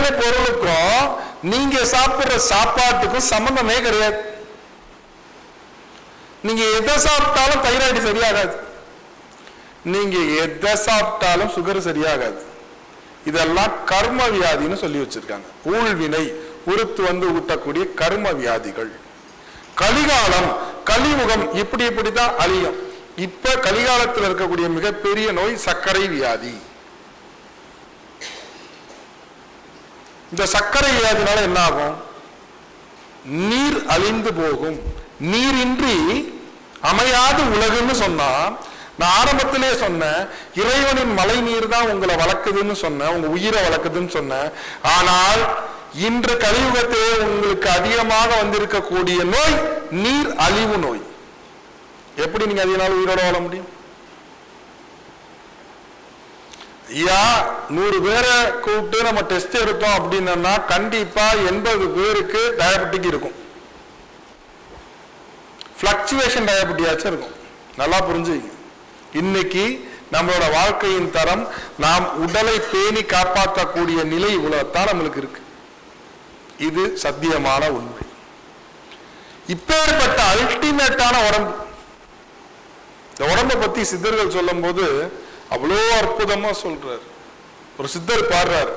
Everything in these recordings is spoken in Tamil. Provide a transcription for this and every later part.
ஏழு பொருளுக்கும் நீங்க சாப்பிடுற சாப்பாட்டுக்கும் சம்பந்தமே கிடையாது. நீங்க எதை சாப்பிட்டாலும் தைராய்டு சரியாகாது. நீங்க எதை சாப்பிட்டாலும் சுகர் சரியாகாது. இதெல்லாம் கர்ம வியாதின்னு சொல்லி வச்சிருக்காங்க. ஊழ்வினை உறுத்து வந்து ஊட்டக்கூடிய கர்ம வியாதிகள். கலிகாலம் கலியுகம் இப்படி இப்படிதான் அழியும். இப்ப கலிகாலத்தில் இருக்கக்கூடிய மிகப்பெரிய நோய் சர்க்கரை வியாதி. இந்த சர்க்கரை வியாதினால என்ன ஆகும் நீர் அழிந்து போகும். நீரின்றி அமையாது உலகுன்னு சொன்னா நான் ஆரம்பத்திலே சொன்னேன் இறைவனின் மழை நீர் தான் உங்களை வளர்க்குதுன்னு சொன்னேன் உங்க உயிரை வளர்க்குதுன்னு சொன்னேன். ஆனால் இன்று கலியுகத்திலே உங்களுக்கு அதிகமாக வந்திருக்கக்கூடிய நோய் நீர் அழிவு நோய். எப்படி நீங்க அதிக நாள் உயிரோட வாழ முடியும்? யா நூறு பேரை கூப்பிட்டு நம்ம டெஸ்ட் எடுத்தோம் அப்படின்னா கண்டிப்பா எண்பது பேருக்கு டயபெட்டிக் இருக்கும். ஃப்ளக்சுவேஷன் டயபெட்டியாச்சும் இருக்கும். நல்லா புரிஞ்சுங்க இன்னைக்கு நம்மளோட வாழ்க்கையின் தரம் நாம் உடலை பேணி காப்பாற்றக்கூடிய நிலை இவ்வளவுதான் நம்மளுக்கு இருக்கு. இது சத்தியமான உண்மை. இப்பேற்பட்ட அல்டிமேட்டான உடம்பு. இந்த உடம்பை பத்தி சித்தர்கள் சொல்லும்போது அவ்வளோ அற்புதமா சொல்றாரு. ஒரு சித்தர் பாடுறார்.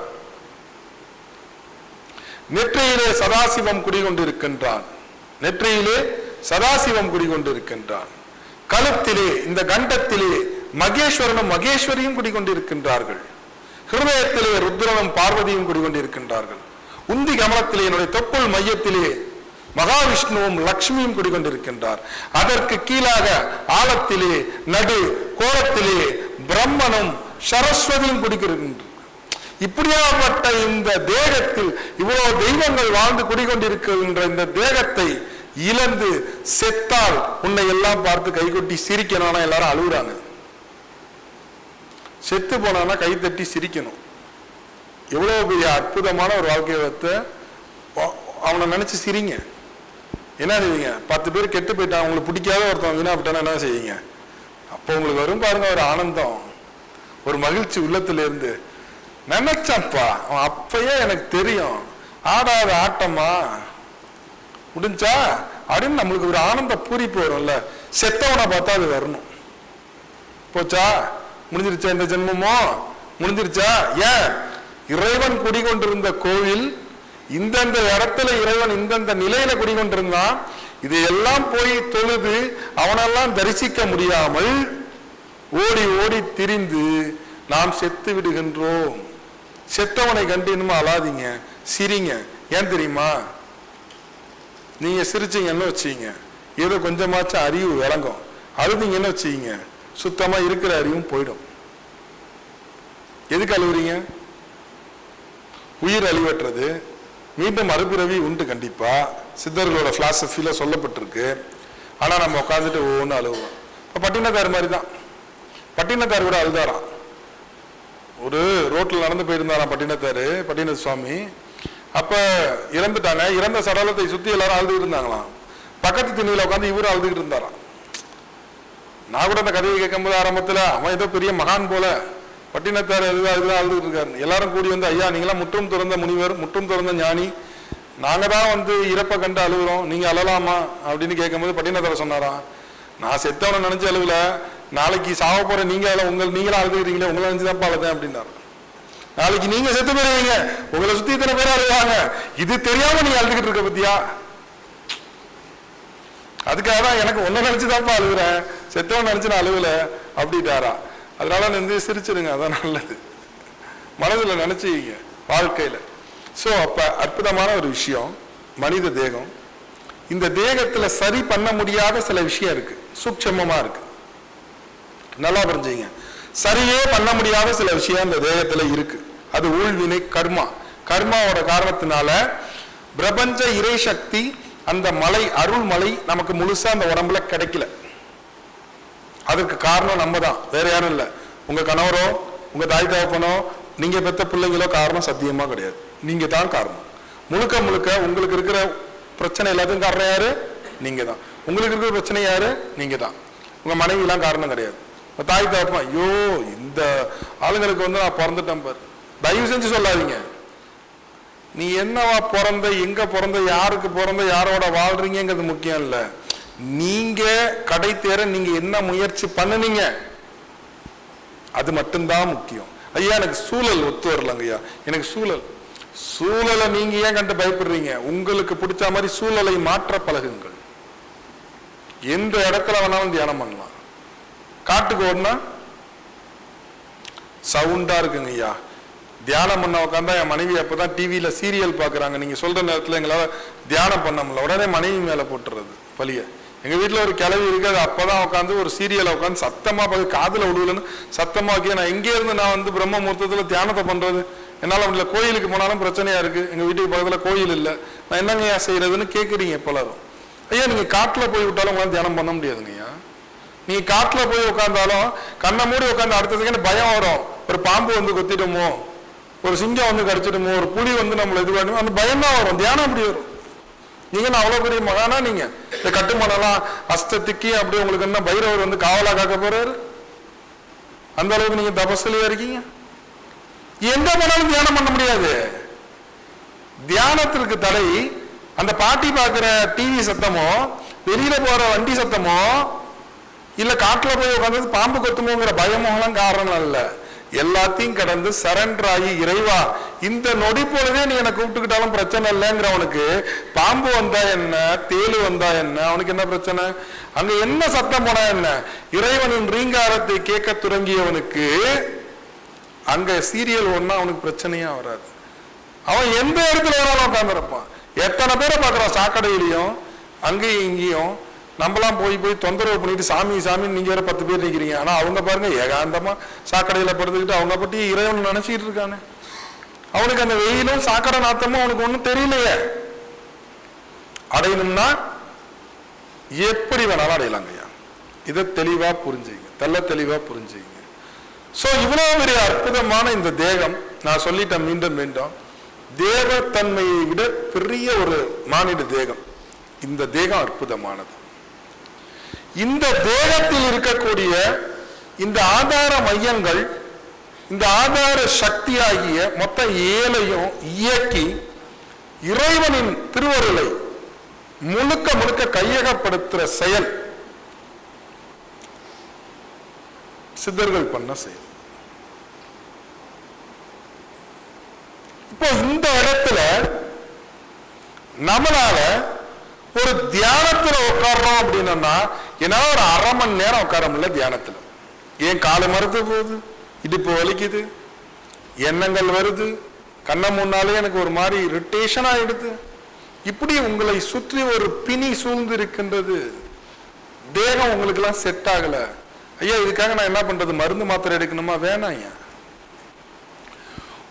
நெற்றியிலே சதாசிவம் குடிகொண்டிருக்கின்றான். நெற்றியிலே சதாசிவம் குடிகொண்டிருக்கின்றான். கழுத்திலே இந்த கண்டத்திலே மகேஸ்வரனும் மகேஸ்வரியும் குடிகொண்டிருக்கின்றார்கள். ஹிருதயத்திலே ருத்ரனும் பார்வதியும் குடிகொண்டிருக்கின்றார்கள். உந்தி கமலத்திலே என்னுடைய தொப்புள் மையத்திலே மகாவிஷ்ணுவும் லக்ஷ்மியும் குடிகொண்டிருக்கின்றார். அதற்கு கீழாக ஆழத்திலே நடு கோலத்திலே பிரம்மனும் சரஸ்வதியும் குடிக்கிருக்கின்றார் இப்படியாப்பட்ட இந்த தேகத்தில் இவ்வளவு தெய்வங்கள் வாழ்ந்து குடிகொண்டிருக்கின்ற இந்த தேகத்தை இழந்து செத்தால் உன்னை எல்லாம் பார்த்து கைகொட்டி சிரிக்கணும்னா எல்லாரும் அழுகுறாங்க. செத்து போனா கை தட்டி சிரிக்கணும். எவ்வளவு பெரிய அற்புதமான ஒரு வாழ்க்கையத்தை அவனை நினைச்சு சிரிங்க. என்ன செய்வீங்க? பத்து பேர் கெட்டு போயிட்டான் அவங்களுக்கு பிடிக்காத ஒருத்தன் வீணா போயிட்டானா என்ன செய்வீங்க? அப்போ உங்களுக்கு வரும் பாருங்க ஒரு ஆனந்தம் ஒரு மகிழ்ச்சி உள்ளத்துல இருந்து நினைச்சப்பா அவன் அப்பயே எனக்கு தெரியும். ஆடாத ஆட்டமா முடிஞ்சா? அப்படின்னு நம்மளுக்கு ஒரு ஆனந்த பூரிப்பு வரும்ல. செத்தவனை பார்த்தா அது வரணும். போச்சா? முடிஞ்சிருச்சா இந்த ஜென்மமோ? முடிஞ்சிருச்சா? ஏன்? இறைவன் குடிகொண்டிருந்த கோவில் இந்தந்த இடத்துல இறைவன் இந்தந்த நிலையில குடிகொண்டிருந்தான். இதையெல்லாம் போய் தொழுது அவனெல்லாம் தரிசிக்க முடியாமல் ஓடி ஓடி திரிந்து நாம் செத்து விடுகின்றோம். செத்தவனை கண்டு இன்னும் அழாதீங்க. சிரிங்க. ஏன் தெரியுமா? நீங்க சிரிச்சீங்கன்னு வச்சீங்க ஏதோ கொஞ்சமாச்சும் அறிவு விளங்கும். அழுதிங்கன்னு வச்சீங்க சுத்தமா இருக்கிற அறிவும் போயிடும். எதுக்கு அழுவுறீங்க? உயிர் அழிவற்றது. மீண்டும் மறுபிறவி உண்டு கண்டிப்பாக சித்தர்களோட ஃபிலாசபியில் சொல்லப்பட்டிருக்கு. ஆனால் நம்ம உட்காந்துட்டு ஒவ்வொன்றும் அழுவோம் இப்போ பட்டினத்தார் மாதிரி தான் பட்டினத்தார் கூட அழுதாராம். ஒரு ரோட்டில் நடந்து போயிருந்தாராம் பட்டினத்தார் பட்டின சுவாமி அப்போ இறந்துட்டாங்க. இறந்த சடலத்தை சுற்றி எல்லாரும் அழுதுகிட்டு இருந்தாங்களாம். பக்கத்து திண்ணியில் உட்காந்து இவரும் அழுதுகிட்டு இருந்தாராம். நான் கூட அந்த கதையை கேட்கும்போது ஆரம்பத்தில் அவன் ஏதோ பெரிய மகான் போல பட்டினத்தார் எதுவும் இதெல்லாம் அழுதுகிட்டு இருக்காரு. எல்லாரும் கூடி வந்து ஐயா நீங்களாம் முற்றும் திறந்த முனிவர் முற்றும் திறந்த ஞானி. நாங்கள் தான் வந்து இறப்பை கண்டு அழுகுறோம். நீங்கள் அழலாமா? அப்படின்னு கேட்கும்போது பட்டினத்தார் சொன்னாராம் நான் செத்தவனை நினச்சி அழுகல. நாளைக்கு சாவ போகிற நீங்கள் அதில் உங்கள் நீங்களும் அழுதுகிறீங்களே உங்களை நினச்சி தான் அழுதேன் அப்படின்னாரு. நாளைக்கு நீங்க செத்து போயிருவீங்க. உங்களை சுத்தி இத்தனை பேர் அழுவாங்க. இது தெரியாம நீங்க அழுதுகிட்டு இருக்க பத்தியா? அதுக்காக தான் எனக்கு ஒன்ன நினைச்சுதான்ப்பா அழுகுறேன். செத்தவன் நினைச்சு நான் அழுகல. அப்படிட்டாரா அதனால வந்து சிரிச்சிருங்க அதான் நல்லது. மனதில் நினைச்சுக்கிங்க வாழ்க்கையில. சோ அப்ப அற்புதமான ஒரு விஷயம் மனித தேகம். இந்த தேகத்துல சரி பண்ண முடியாத சில விஷயம் இருக்கு. சூட்சமமா இருக்கு. நல்லா புரிஞ்சுங்க. சரியே பண்ண முடியாத சில விஷயம் இந்த தேகத்துல இருக்கு. அது ஊழ்வினை கர்மா. கர்மாவோட காரணத்தினால பிரபஞ்ச இறை சக்தி அந்த மலை அருள் மலை நமக்கு முழுசா அந்த உடம்புல கிடைக்கல. அதுக்கு காரணம் நம்ம தான் வேற யாரும் இல்லை. உங்க கணவரோ உங்க தாய் தகப்பனோ நீங்க பெத்த பிள்ளைங்களோ காரணம் சத்தியமா கிடையாது. நீங்க தான் காரணம். முழுக்க முழுக்க உங்களுக்கு இருக்கிற பிரச்சனை எல்லாத்துக்கும் காரணம் யாரு? நீங்க தான் உங்களுக்கு இருக்கிற பிரச்சனை யாரு? நீங்க தான் உங்க மனைவி எல்லாம் காரணம் கிடையாது. உங்க தாய் தகப்பன் ஐயோ இந்த ஆளுங்களுக்கு வந்து நான் பிறந்துட்டேன் பாரு. தயவு செஞ்சு சொல்லாதீங்க. நீ என்னவா பிறந்த எங்க பிறந்த யாருக்கு பிறந்த யாரோட வாழ்றீங்கிறது முக்கியம் இல்லை. நீங்க கடை தேர நீங்க என்ன முயற்சி பண்ணுனீங்க? அது மட்டும்தான் முக்கியம். ஐயா எனக்கு சூழல் ஒத்து வரலங்க ஐயா. எனக்கு சூழல். சூழலை நீங்க ஏன் கண்டு பயப்படுறீங்க? உங்களுக்கு பிடிச்ச மாதிரி சூழலை மாற்ற பழகுங்கள். எந்த இடத்துல வேணாலும் தியானம் பண்ணலாம். காட்டுக்கு ஓடுனா சவுண்டா இருக்குங்க ஐயா. தியானம் பண்ண உட்காந்தா என் மனைவி அப்பதான் டிவியில சீரியல் பாக்குறாங்க. நீங்க சொல்ற நேரத்துல எங்களால தியானம் பண்ண முடியல. உடனே மனைவி மேல போட்டுறது பழிய எங்கள் வீட்டில் ஒரு கிளவி இருக்குது அது அப்போ தான் உட்காந்து ஒரு சீரியலை உட்காந்து சத்தமாக பார்த்து காதில் விடுவலன்னு சத்தமாக வைக்க நான் எங்கேருந்து நான் வந்து பிரம்ம முகூர்த்தத்தில் தியானத்தை பண்ணுறது என்னால் முடியல கோயிலுக்கு போனாலும் பிரச்சனையாக இருக்குது எங்கள் வீட்டுக்கு பக்கத்தில் கோயில் இல்லை. நான் என்னங்க ஐயா செய்கிறதுன்னு கேட்குறீங்க எப்பலாரும் ஐயா நீங்கள் காட்டில் போய் விட்டாலும் உங்களால் தியானம் பண்ண முடியாதுங்க ஐயா. நீங்கள் காட்டில் போய் உட்காந்தாலும் கண்ணை மூடி உட்காந்து அடுத்த செகண்ட் பயம் வரும். ஒரு பாம்பு வந்து கொத்திடுமோ? ஒரு சிங்கம் வந்து கடிச்சிடுமோ? ஒரு புலி வந்து நம்மளை இது பண்ணுமோ? அந்த பயம் தான் வரும். தியானம் அப்படி வரும். நீங்க என்ன அவ்வளவு பெரிய மகானா நீங்க? இந்த கட்டுமானலாம் அஸ்தத்துக்கு அப்படி உங்களுக்கு என்ன பைரவர் வந்து காவலா காக்க போறாரு? அந்த அளவுக்கு நீங்க தபஸ்லையா இருக்கீங்க? எங்க போனாலும் தியானம் பண்ண முடியாது. தியானத்திற்கு தடை அந்த பாட்டி பார்க்குற டிவி சத்தமோ வெளியில போற வண்டி சத்தமோ இல்ல காட்டுல போய் உட்காந்து பாம்பு கொத்துமோங்கிற பயமோலாம் காரணம் இல்லை. எல்லாத்தையும் கடந்து சரண்டர் ஆகி இறைவா இந்த நொடி போலவே நீ என்னை கூப்பிட்டுக்கிட்டாலும் பிரச்சனை இல்லைங்கிறவனுக்கு பாம்பு வந்தா என்ன? தேலு வந்தா என்ன? அவனுக்கு என்ன பிரச்சனை? அங்க என்ன சத்தம் போனா என்ன? இறைவனின் ரீங்காரத்தை கேட்க தொடங்கியவனுக்கு அங்க சீரியல் ஒன்னா அவனுக்கு பிரச்சனையா வராது. அவன் எந்த இடத்துல வேணாலும் உட்காந்துருப்பான் எத்தனை பேரை பார்க்கறான்? சாக்கடையிலையும் அங்கேயும் இங்கேயும். நம்மளாம் போய் போய் தொந்தரவு பண்ணிட்டு சாமி சாமின்னு நீங்க வேற பத்து பேர் நிக்கிறீங்க. ஆனா அவங்க பாருங்க ஏகாந்தமா சாக்கடையில படுத்துக்கிட்டு அவங்க பத்தி இறைவன் நினைச்சிட்டு இருக்கானே. அவனுக்கு அந்த வெயிலும் சாக்கடை நாத்தமும் அவனுக்கு ஒன்றும் தெரியலையே. அடையணும்னா எப்படி வேணாலும் அடையலாங்கய்யா இதை தெளிவா புரிஞ்சுங்க. தெல்ல தெளிவா புரிஞ்சுங்க. சோ இவ்வளவு பெரிய அற்புதமான இந்த தேகம் நான் சொல்லிட்டேன் மீண்டும் மீண்டும். தேவத்தன்மையை விட பெரிய ஒரு மானிட தேகம். இந்த தேகம் அற்புதமானது. இந்த தேகத்தில் இருக்கக்கூடிய இந்த ஆதார மையங்கள் இந்த ஆதார சக்தியாகிய மொத்த ஏழையும் இயக்கி இறைவனின் திருவருளை முழுக்க முழுக்க கையகப்படுத்துற செயல். சித்தர்கள் பண்ண செயல். இப்போ இந்த இடத்துல நம்மளால ஒரு தியானத்துல உட்காடுறோம் அப்படின்னா என்னால ஒரு அரை மணி நேரம் உட்கார முடியல தியானத்துல. ஏன் காலை மறுத்து போகுது? இடுப்பு வலிக்குது. எண்ணங்கள் வருது. கண்ணை முன்னாலே எனக்கு ஒரு மாதிரி இரிட்டேஷன் ஆயிடுது இப்படி உங்களை சுற்றி ஒரு பிணி சூழ்ந்து இருக்கின்றது தேகம் உங்களுக்கெல்லாம் செட் ஆகல. ஐயா இதுக்காக நான் என்ன பண்றது? மருந்து மாத்திரை எடுக்கணுமா? வேணாம் ஐயா.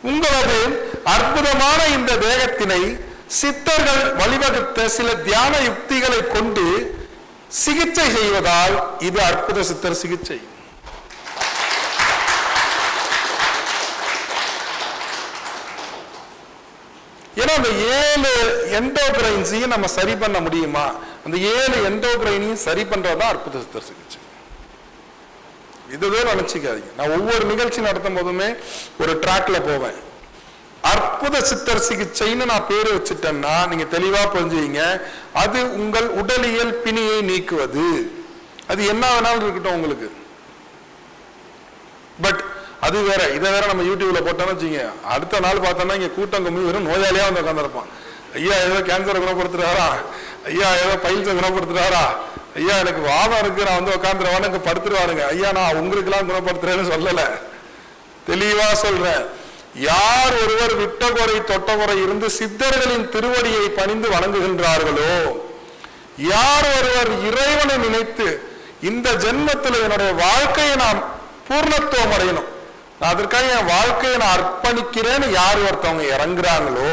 உங்களது அற்புதமான இந்த தேகத்தினை சித்தர்கள் வழிவகுத்த சில தியான யுக்திகளை கொண்டு சிகிச்சை செய்வதால் இது அற்புத சித்தர் சிகிச்சை. ஏன்னா அந்த ஏழு எண்டோகிரைன்ஸையும் நம்ம சரி பண்ண முடியுமா? அந்த ஏழு எண்டோகிரைனையும் சரி பண்றதுதான் அற்புத சித்தர் சிகிச்சை. இதுவே நினைச்சுக்காதீங்க. நான் ஒவ்வொரு நிகழ்ச்சி நடத்தும் போதுமே ஒரு ட்ராக்ல போவேன். அற்புத சித்தர் சிகிச்சைன்னு நான் பேர் வச்சுட்டேன்னா நீங்க தெளிவா புரிஞ்சுவீங்க அது உங்கள் உடலியல் பிணியை நீக்குவது. அது என்ன வேணாலும் இருக்கட்டும் உங்களுக்கு. பட் அது வேற இதை வேற நம்ம யூடியூப்ல போட்டோம்னு வச்சுங்க அடுத்த நாள் பார்த்தோம்னா இங்க கூட்டம் கம்மி வெறும் நோயாளியா வந்து உட்காந்துருப்பான் ஐயா ஏதோ கேன்சரை குணப்படுத்துறாரா? ஐயா ஏதோ பயிற்சி குணப்படுத்துறாரா? ஐயா எனக்கு வாதம் இருக்கு நான் வந்து உட்காந்துருவான்னு எனக்கு படுத்துருவாருங்க. ஐயா நான் உங்களுக்கெல்லாம் குணப்படுத்துறேன்னு சொல்லல. தெளிவா சொல்றேன். யார் ஒருவர் விட்ட குறை தொட்ட குறை இருந்து சித்தர்களின் திருவடியை பணிந்து வணங்குகின்றார்களோ? யார் ஒருவர் இறைவனை நினைத்து இந்த ஜென்மத்தில் என்னுடைய வாழ்க்கையை நான் பூர்ணத்துவம் அடையணும்? அதற்காக என் வாழ்க்கையை நான் அர்ப்பணிக்கிறேன்னு யார் ஒருத்தவங்க இறங்குறாங்களோ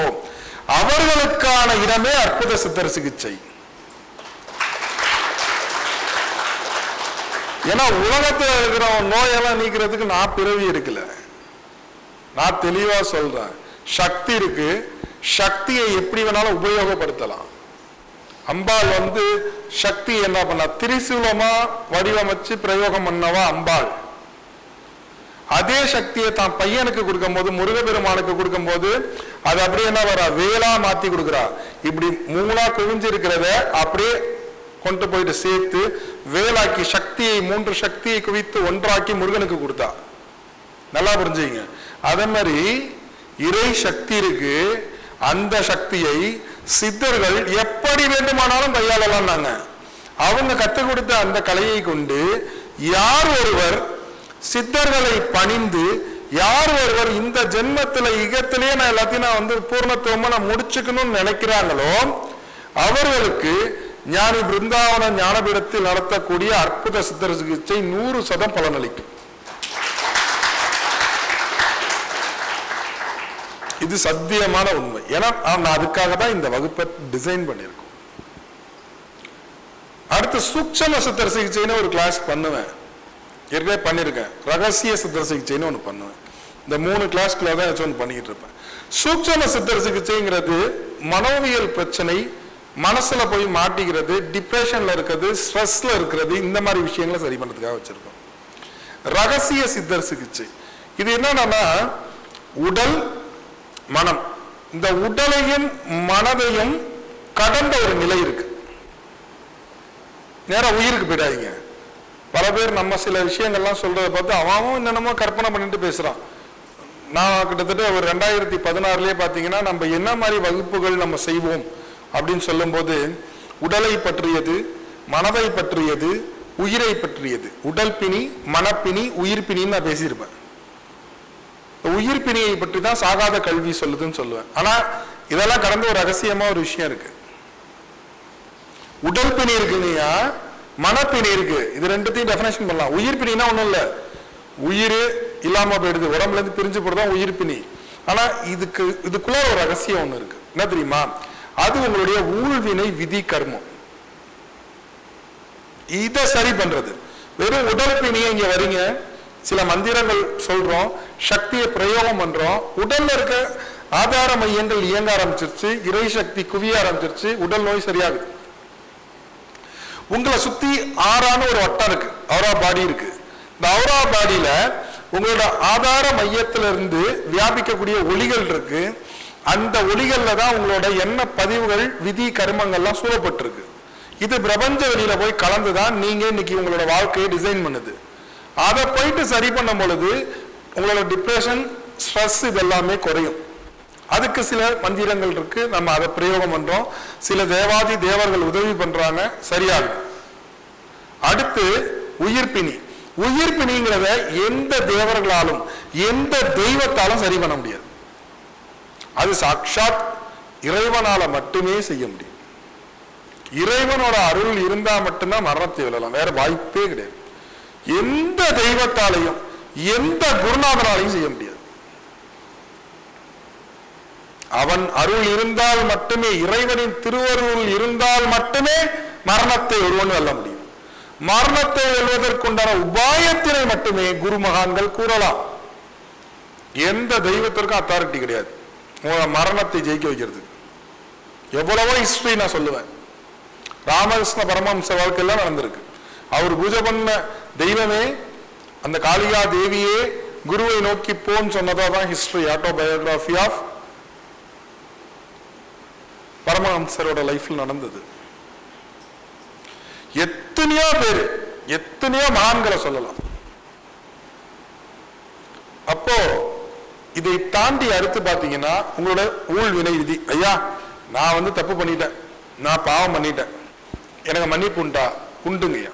அவர்களுக்கான இடமே அற்புத சித்தர் சிகிச்சை ஏன்னா உலகத்தில் இருக்கிற நோயெல்லாம் நீக்கிறதுக்கு நான் பிறவி இருக்கல. நான் தெளிவா சொல்றேன். சக்தி இருக்கு. சக்தியை எப்படி வேணாலும் உபயோகப்படுத்தலாம். அம்பாள் வந்து சக்தி என்ன பண்ண? திரிசூலமா வடிவமைச்சு பிரயோகம் பண்ணவா அம்பாள். அதே சக்தியை தான் பையனுக்கு கொடுக்கும் போது முருகப்பெருமானுக்கு கொடுக்கும்போது அது அப்படியே என்ன வரா? வேலா மாத்தி கொடுக்குறா. இப்படி மூணா குவிஞ்சு இருக்கிறத அப்படியே கொண்டு போயிட்டு சேர்த்து வேலாக்கி சக்தியை மூன்று சக்தியை குவித்து ஒன்றாக்கி முருகனுக்கு கொடுத்தா. நல்லா புரிஞ்சுங்க. அதே மாதிரி இறை சக்தி இருக்கு. அந்த சக்தியை சித்தர்கள் எப்படி வேண்டுமானாலும் கையாளலாம்னாங்க. அவங்க கற்றுக் கொடுத்த அந்த கலையை கொண்டு யார் ஒருவர் சித்தர்களை பணிந்து யார் ஒருவர் இந்த ஜென்மத்துல யுகத்திலேயே நான் எல்லாத்தையும் நான் வந்து பூர்ணத்துவமா நான் முடிச்சுக்கணும்னு நினைக்கிறாங்களோ அவர்களுக்கு ஞானி பிருந்தாவன ஞானபீடத்தில் நடத்தக்கூடிய அற்புத சித்தர் சிகிச்சை நூறு சதம் பலனளிக்கும். இது சத்தியமான உண்மை. ஏன்னா நான் அதுக்காக தான் இந்த வகுப்பை டிசைன் பண்ணியிருக்கோம். அடுத்து சூக்ஷம சித்தர் சிகிச்சைன்னு ஒரு கிளாஸ் பண்ணுவேன். ஏற்கனவே பண்ணியிருக்கேன். ரகசிய சித்தர் சிகிச்சைன்னு ஒன்று பண்ணுவேன். இந்த மூணு கிளாஸ்க்குள்ள தான் ஏதாச்சும் ஒன்று பண்ணிக்கிட்டு இருப்பேன். சூட்சம சித்தர் சிகிச்சைங்கிறது மனோவியல் பிரச்சனை மனசுல போய் மாட்டிக்கிறது டிப்ரெஷன்ல இருக்கிறது ஸ்ட்ரெஸ்ல இருக்கிறது இந்த மாதிரி விஷயங்களை சரி பண்ணுறதுக்காக வச்சிருக்கோம். ரகசிய சித்தர் சிகிச்சை இது என்னன்னா உடல் மனம். இந்த உடலையும் மனதையும் கடந்த ஒரு நிலை இருக்கு. நேரா உயிருக்கு போயிடாதீங்க. பல பேர் நம்ம சில விஷயங்கள்லாம் சொல்றதை பார்த்து அவன் என்னென்னமோ கற்பனை பண்ணிட்டு பேசுறான். நான் கிட்டத்தட்ட ஒரு ரெண்டாயிரத்தி பதினாறுலயே பார்த்தீங்கன்னா நம்ம என்ன மாதிரி வகுப்புகள் நம்ம செய்வோம் அப்படின்னு சொல்லும்போது உடலை பற்றியது மனதை பற்றியது உயிரை பற்றியது. உடல் பிணி மனப்பிணி உயிர் பிணின்னு நான் பேசியிருப்பேன். உயிர் பிணியை பற்றி தான் சாகாத கல்வி சொல்லுதுன்னு சொல்லுவேன். ஆனா இதெல்லாம் கடந்த ஒரு ரகசியமா ஒரு விஷயம் இருக்கு. உடல் பிணி இருக்குங்கய்யா மனப்பிணி இருக்கு. இது ரெண்டுத்தையும் டெஃபினேஷன் பண்ணலாம். உயிர் பிணினா ஒன்றும் இல்ல. உயிர் இல்லாம போயிடுது. உடம்புல இருந்து பிரிஞ்சு போடுறதா உயிர் பிணி. ஆனா இதுக்கு இதுக்குள்ள ஒரு ரகசியம் ஒண்ணு இருக்கு. என்ன தெரியுமா? அது உங்களுடைய ஊழ்வினை விதி கர்மம். இதை சரி பண்றது. வெறும் உடல் பிணியை இங்க வரீங்க. சில மந்திரங்கள் சொல்றோம். சக்தியை பிரயோகம் பண்றோம். உடல்ல இருக்க ஆதார மையங்கள் இயங்க ஆரம்பிச்சிருச்சு. இறை சக்தி குவிய ஆரம்பிச்சிருச்சு. உடல் நோய் சரியாகுது. உங்களை சுத்தி ஆறான ஒரு வட்டம் இருக்கு. அவரா பாடி இருக்கு. இந்த அவரா பாடியில உங்களோட ஆதார மையத்திலிருந்து வியாபிக்கக்கூடிய ஒளிகள் இருக்கு. அந்த ஒளிகளில் தான் உங்களோட எண்ண பதிவுகள் விதி கர்மங்கள்லாம் சூழப்பட்டிருக்கு. இது பிரபஞ்ச வெளியில போய் கலந்து தான் நீங்க இன்னைக்கு உங்களோட வாழ்க்கையை டிசைன் பண்ணுது. அதை போயிட்டு சரி பண்ணும் பொழுது உங்களோட டிப்ரெஷன் ஸ்ட்ரெஸ் இதெல்லாமே குறையும். அதுக்கு சில மந்திரங்கள் இருக்கு. நம்ம அதை பிரயோகம் பண்றோம். சில தேவாதி தேவர்கள் உதவி பண்றாங்க. சரியாகுது அடுத்து உயிர்ப்பினி. உயிர்ப்பினிங்கிறத எந்த தேவர்களாலும் எந்த தெய்வத்தாலும் சரி பண்ண முடியாது. அது சாட்சாத் இறைவனால மட்டுமே செய்ய முடியும். இறைவனோட அருள் இருந்தா மட்டும்தான் மரணத்தை விழலாம் வேற வாய்ப்பே கிடையாது. எந்த தெய்வத்தாலையும் எந்த குருநாதனாலையும் செய்ய முடியாது. அவன் அருள் இருந்தால் மட்டுமே இறைவனின் திருவருள் இருந்தால் மட்டுமே மரணத்தை ஒருவன் வெல்ல முடியும். மரணத்தை வெல்வதற்குண்டான உபாயத்தினை மட்டுமே குரு மகான்கள் கூறலாம். எந்த தெய்வத்திற்கும் அத்தாரிட்டி கிடையாது. மரணத்தை ஜெயிக்க வைக்கிறது. எவ்வளவோ ஹிஸ்டரி நான் சொல்லுவேன். ராமகிருஷ்ண பரமஹம்ச வாழ்க்கையெல்லாம் நடந்திருக்கு. அவர் பூஜை பண்ண தெய்வமே அந்த காளிகா தேவியே குருவை நோக்கி போன்னு சொன்னதா தான் ஹிஸ்டரி ஆட்டோபயோகிராஃபி ஆஃப் பரமஹம்சரோட லைஃப்ல நடந்தது. எத்தனையோ பேர் எத்தனையோ மகான்களை சொல்லலாம். அப்போ இதை தாண்டி அடுத்து பாத்தீங்கன்னா உங்களோட ஊழ் வினை விதி. ஐயா நான் வந்து தப்பு பண்ணிட்டேன். நான் பாவம் பண்ணிட்டேன். எனக்கு மன்னிப்பு உண்டா? உண்டுங்கய்யா.